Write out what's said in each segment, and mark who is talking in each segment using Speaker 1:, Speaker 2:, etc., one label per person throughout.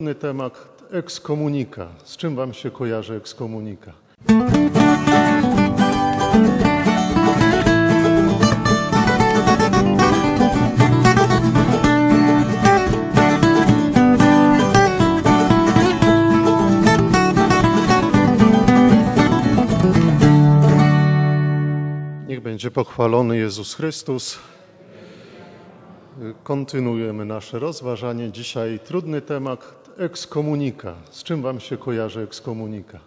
Speaker 1: Inny temat ekskomunika. Z czym Wam się kojarzy ekskomunika? Niech będzie pochwalony Jezus Chrystus. Kontynuujemy nasze rozważanie. Dzisiaj trudny temat ekskomunika. Z czym Wam się kojarzy ekskomunika?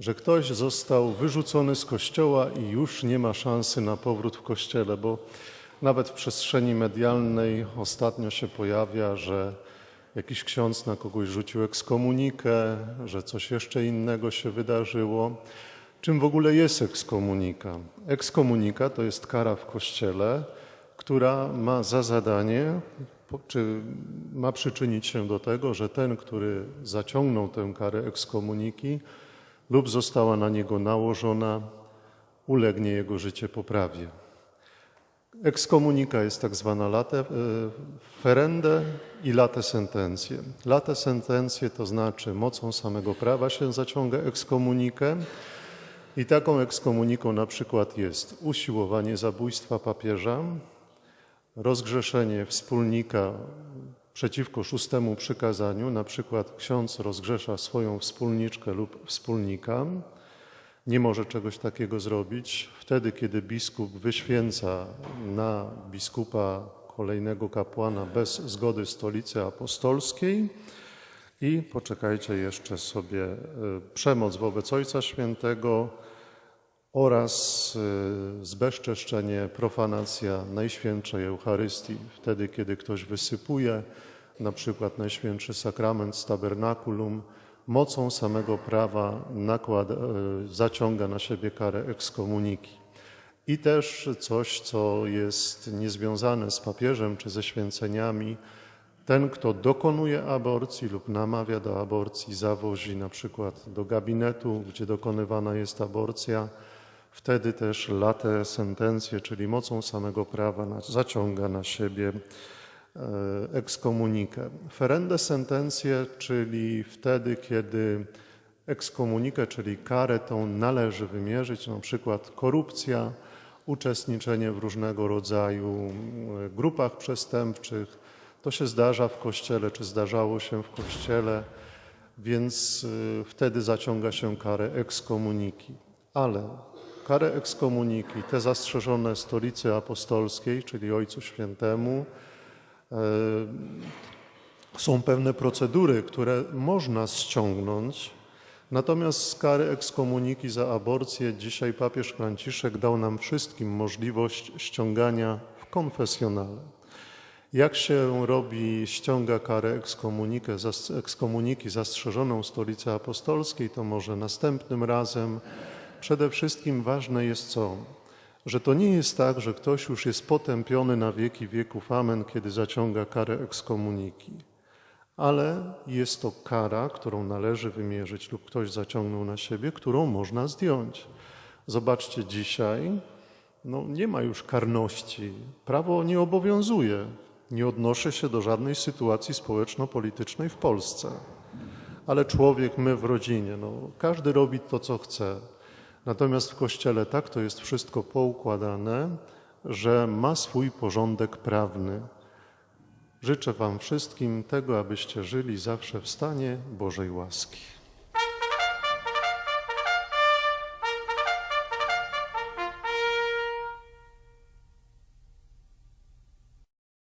Speaker 1: Że ktoś został wyrzucony z kościoła i już nie ma szansy na powrót w kościele, bo nawet w przestrzeni medialnej ostatnio się pojawia, że jakiś ksiądz na kogoś rzucił ekskomunikę, że coś jeszcze innego się wydarzyło. Czym w ogóle jest ekskomunika? Ekskomunika to jest kara w kościele, która ma za zadanie, czy ma przyczynić się do tego, że ten, który zaciągnął tę karę ekskomuniki lub została na niego nałożona, ulegnie jego życie poprawie. Ekskomunika jest tak zwana late e, ferende i late sentencje. Late sentencje to znaczy mocą samego prawa się zaciąga ekskomunikę i taką ekskomuniką na przykład jest usiłowanie zabójstwa papieża, rozgrzeszenie wspólnika przeciwko szóstemu przykazaniu, na przykład ksiądz rozgrzesza swoją wspólniczkę lub wspólnika, nie może czegoś takiego zrobić. Wtedy, kiedy biskup wyświęca na biskupa kolejnego kapłana bez zgody stolicy apostolskiej. I poczekajcie jeszcze sobie e, przemoc wobec Ojca Świętego oraz y, zbezczeszczenie, profanacja Najświętszej Eucharystii. Wtedy, kiedy ktoś wysypuje na przykład Najświętszy Sakrament z tabernakulum, mocą samego prawa nakłada, y, zaciąga na siebie karę ekskomuniki. I też coś, co jest niezwiązane z papieżem czy ze święceniami, ten, kto dokonuje aborcji lub namawia do aborcji, zawozi na przykład do gabinetu, gdzie dokonywana jest aborcja, wtedy też late sentencje, czyli mocą samego prawa zaciąga na siebie e, ekskomunikę. Ferende sentencje, czyli wtedy, kiedy ekskomunikę, czyli karę tą należy wymierzyć, na przykład korupcja, uczestniczenie w różnego rodzaju e, grupach przestępczych. To się zdarza w kościele, czy zdarzało się w kościele, więc y, wtedy zaciąga się karę ekskomuniki. Ale karę ekskomuniki, te zastrzeżone stolicy apostolskiej, czyli Ojcu Świętemu, e, są pewne procedury, które można ściągnąć. Natomiast z kary ekskomuniki za aborcję dzisiaj papież Franciszek dał nam wszystkim możliwość ściągania w konfesjonale. Jak się robi, ściąga karę ekskomuniki zastrzeżoną stolicy apostolskiej, to może następnym razem. Przede wszystkim ważne jest co? Że to nie jest tak, że ktoś już jest potępiony na wieki wieków, amen, kiedy zaciąga karę ekskomuniki. Ale jest to kara, którą należy wymierzyć lub ktoś zaciągnął na siebie, którą można zdjąć. Zobaczcie dzisiaj, no, nie ma już karności. Prawo nie obowiązuje. Nie odnoszę się do żadnej sytuacji społeczno-politycznej w Polsce. Ale człowiek, my w rodzinie, no, każdy robi to, co chce. Natomiast w kościele tak to jest wszystko poukładane, że ma swój porządek prawny. Życzę Wam wszystkim tego, abyście żyli zawsze w stanie Bożej łaski.